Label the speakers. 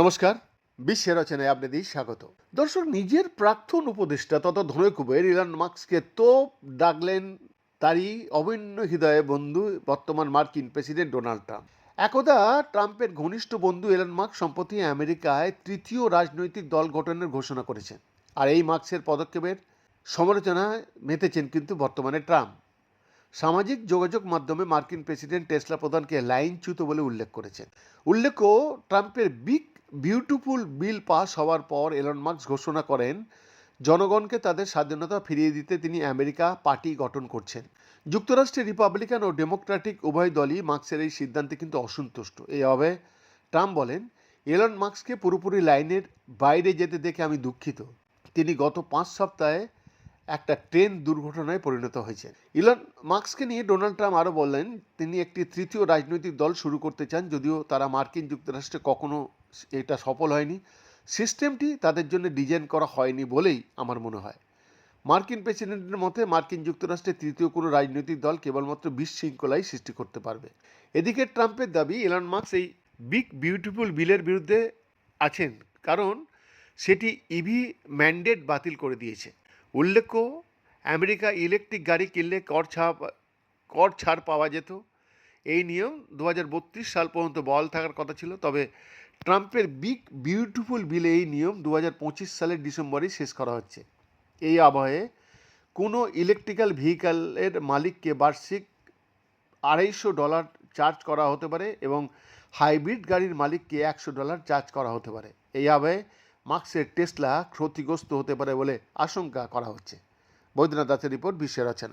Speaker 1: নমস্কার, বিশ্বের রচনায় আপনাদের স্বাগত। দর্শক, নিজের প্রাক্তন উপদেষ্টা তথা ধনকুবের ইলন মার্কসকে তো ডাকলেন তারই অভিন্ন হৃদয়ে বন্ধু বর্তমান মার্কিন প্রেসিডেন্ট ডোনাল্ড ট্রাম্প। একদা ট্রাম্পের ঘনিষ্ঠ বন্ধু এলন মার্কস সম্প্রতি আমেরিকায় তৃতীয় রাজনৈতিক দল গঠনের ঘোষণা করেছেন। আর এই মার্কসের পদক্ষেপের সমালোচনায় মেতেছেন কিন্তু বর্তমানে ট্রাম্প। সামাজিক যোগাযোগ মাধ্যমে মার্কিন প্রেসিডেন্ট টেসলা প্রধানকে লাইনচ্যুত বলে উল্লেখ করেছেন। উল্লেখ্য, ট্রাম্পের বিগ, বিউটিফুল বিল পাস হওয়ার পর এলন মার্কস ঘোষণা করেন, জনগণকে তাদের স্বাধীনতা ফিরিয়ে দিতে তিনি আমেরিকা পার্টি গঠন করছেন। যুক্তরাষ্ট্রে রিপাবলিকান ও ডেমোক্রেটিক উভয় দলই মার্কসের এই সিদ্ধান্তে কিন্তু অসন্তুষ্ট। এইভাবে ট্রাম্প বলেন, এলন মার্কসকে পুরোপুরি লাইনের বাইরে যেতে দেখে আমি দুঃখিত। তিনি গত পাঁচ সপ্তাহে একটা ট্রেন দুর্ঘটনায় পরিণত হয়েছে। ইলন মার্কসকে নিয়ে ডোনাল্ড ট্রাম্প আরও বললেন, তিনি একটি তৃতীয় রাজনৈতিক দল শুরু করতে চান, যদিও তারা মার্কিন যুক্তরাষ্ট্রে কখনো এটা সফল হয়নি। সিস্টেমটি তাদের জন্য ডিজাইন করা হয়নি বলেই আমার মনে হয়। মার্কিন প্রেসিডেন্টের মতে, মার্কিন যুক্তরাষ্ট্রে তৃতীয় কোনো রাজনৈতিক দল কেবলমাত্র বিশৃঙ্খলাই সৃষ্টি করতে পারবে। এদিকে ট্রাম্পের দাবি এলন মার্কস এই বিগ বিউটিফুল বিলের বিরুদ্ধে আছেন, কারণ সেটি ইভি ম্যান্ডেট বাতিল করে দিয়েছে। উল্লেখ্য, আমেরিকা ইলেকট্রিক গাড়ি কিনলে কর ছাড় কর ছাড় পাওয়া যেত। এই নিয়ম দু হাজার বত্রিশ সাল পর্যন্ত বল থাকার কথা ছিল। তবে ট্রাম্পের বিগ, বিউটিফুল বিলে এই নিয়ম দু হাজার পঁচিশ সালের ডিসেম্বরেই শেষ করা হচ্ছে। এই আবহে কোনো ইলেকট্রিক্যাল ভেহিক্যালের মালিককে বার্ষিক আড়াইশো ডলার চার্জ করা হতে পারে এবং হাইব্রিড গাড়ির মালিককে একশো ডলার চার্জ করা হতে পারে। এই আবহে মার্কসের টেসলা ক্ষতিগ্রস্ত হতে পারে বলে আশঙ্কা করা হচ্ছে। বৈদ্যনাথ দাসের রিপোর্ট বিশ্বের রচনা